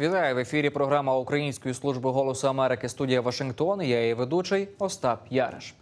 Вітаю в ефірі. Програма Української служби голосу Америки. Студія Вашингтон. Я її ведучий Остап Яриш.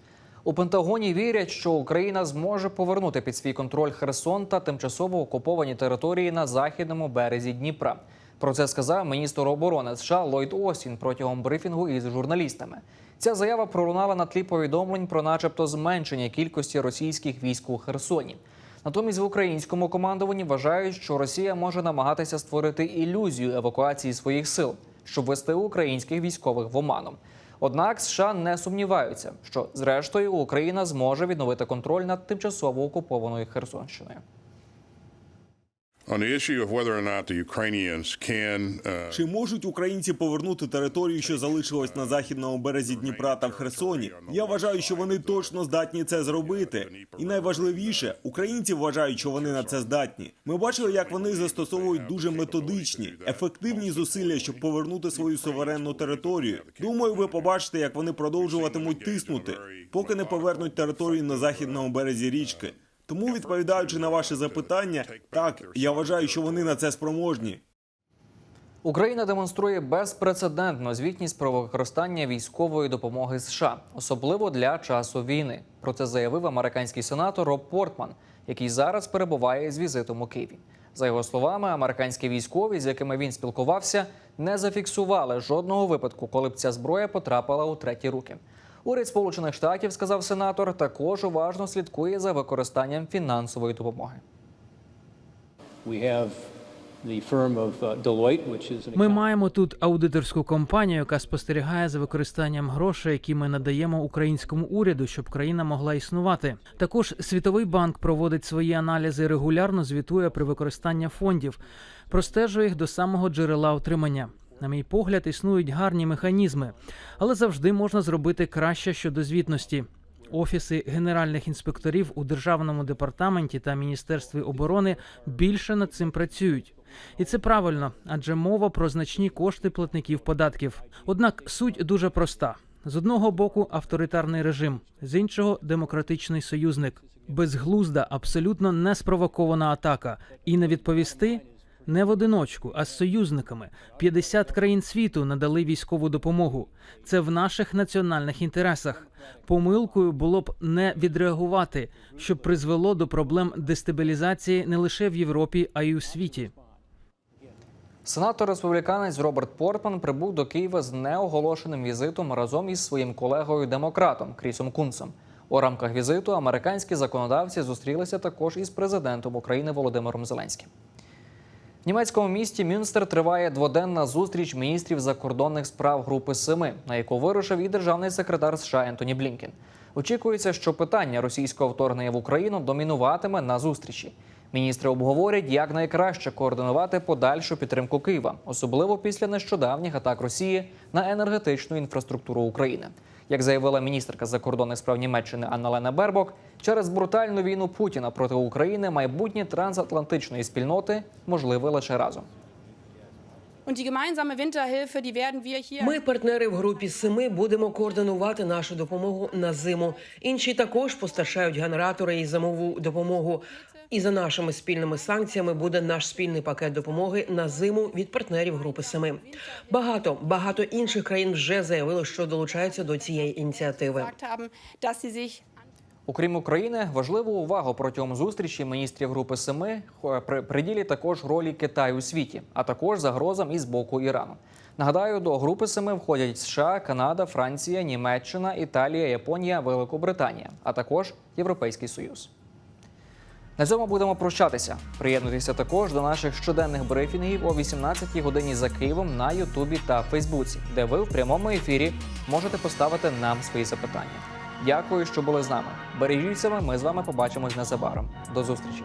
У Пентагоні вірять, що Україна зможе повернути під свій контроль Херсон та тимчасово окуповані території на західному березі Дніпра. Про це сказав міністр оборони США Ллойд Остін протягом брифінгу із журналістами. Ця заява пролунала на тлі повідомлень про, начебто, зменшення кількості російських військ у Херсоні. Натомість в українському командуванні вважають, що Росія може намагатися створити ілюзію евакуації своїх сил, щоб вести українських військових в оману. Однак США не сумніваються, що зрештою Україна зможе відновити контроль над тимчасово окупованою Херсонщиною. Чи можуть українці повернути територію, що залишилась на західному березі Дніпра та в Херсоні? Я вважаю, що вони точно здатні це зробити. І найважливіше, українці вважають, що вони на це здатні. Ми бачили, як вони застосовують дуже методичні, ефективні зусилля, щоб повернути свою суверенну територію. Думаю, ви побачите, як вони продовжуватимуть тиснути, поки не повернуть територію на західному березі річки. Тому, відповідаючи на ваше запитання, так я вважаю, що вони на це спроможні. Україна демонструє безпрецедентну звітність про використання військової допомоги США, особливо для часу війни. Про це заявив американський сенатор Роб Портман, який зараз перебуває з візитом у Києві. За його словами, американські військові, з якими він спілкувався, не зафіксували жодного випадку, коли б ця зброя потрапила у треті руки. Уряд Сполучених Штатів, сказав сенатор, також уважно слідкує за використанням фінансової допомоги. Uh, Ми маємо тут аудиторську компанію, яка спостерігає за використанням грошей, які ми надаємо українському уряду, щоб країна могла існувати. Також Світовий банк проводить свої аналізи, і регулярно звітує про використання фондів, простежує їх до самого джерела отримання. На мій погляд, існують гарні механізми, але завжди можна зробити краще щодо звітності. Офіси генеральних інспекторів у державному департаменті та міністерстві оборони більше над цим працюють. І це правильно, адже мова про значні кошти платників податків. Однак суть дуже проста: з одного боку авторитарний режим, з іншого демократичний союзник. Безглузда, абсолютно неспровокована атака. І не відповісти не в одиночку, а з союзниками. 50 країн світу надали військову допомогу. Це в наших національних інтересах. Помилкою було б не відреагувати, що призвело до проблем дестабілізації не лише в Європі, а й у світі. Сенатор республіканець Роберт Портман прибув до Києва з неоголошеним візитом разом із своїм колегою демократом Крісом Кунцем. У рамках візиту американські законодавці зустрілися також із президентом України Володимиром Зеленським. Німецькому місті Мюнстер триває дводенна зустріч міністрів закордонних справ Групи Семи, на яку вирушив і державний секретар США Ентоні Блінкен. Очікується, що питання російського вторгнення в Україну домінуватиме на зустрічі. Міністри обговорять, як найкраще координувати подальшу підтримку Києва, особливо після нещодавніх атак Росії на енергетичну інфраструктуру України. Як заявила міністерка закордонних справ Німеччини Анна-Лена Бербок, через брутальну війну Путіна проти України майбутнє трансатлантичної спільноти можливе лише разом. Ми, партнери в групі семи, будемо координувати нашу допомогу на зиму. Інші також постачають генератори і зимову допомогу. І за нашими спільними санкціями буде наш спільний пакет допомоги на зиму від партнерів групи семи. Багато багато інших країн вже заявили, що долучаються до цієї ініціативи. Окрім України, важливу увагу протягом зустрічі міністрів Групи Семи хо- при- приділять також ролі Китаю у світі, а також загрозам із боку Ірану. Нагадаю, до Групи Семи входять США, Канада, Франція, Німеччина, Італія, Японія, Великобританія, а також Європейський Союз. На цьому будемо прощатися. Приєднуйтеся також до наших щоденних брифінгів о 18-й годині за Києвом на Ютубі та Фейсбуці, де ви в прямому ефірі можете поставити нам свої запитання. Дякую, що були з нами. Бережіть себе. Ми з вами побачимось незабаром. До зустрічі.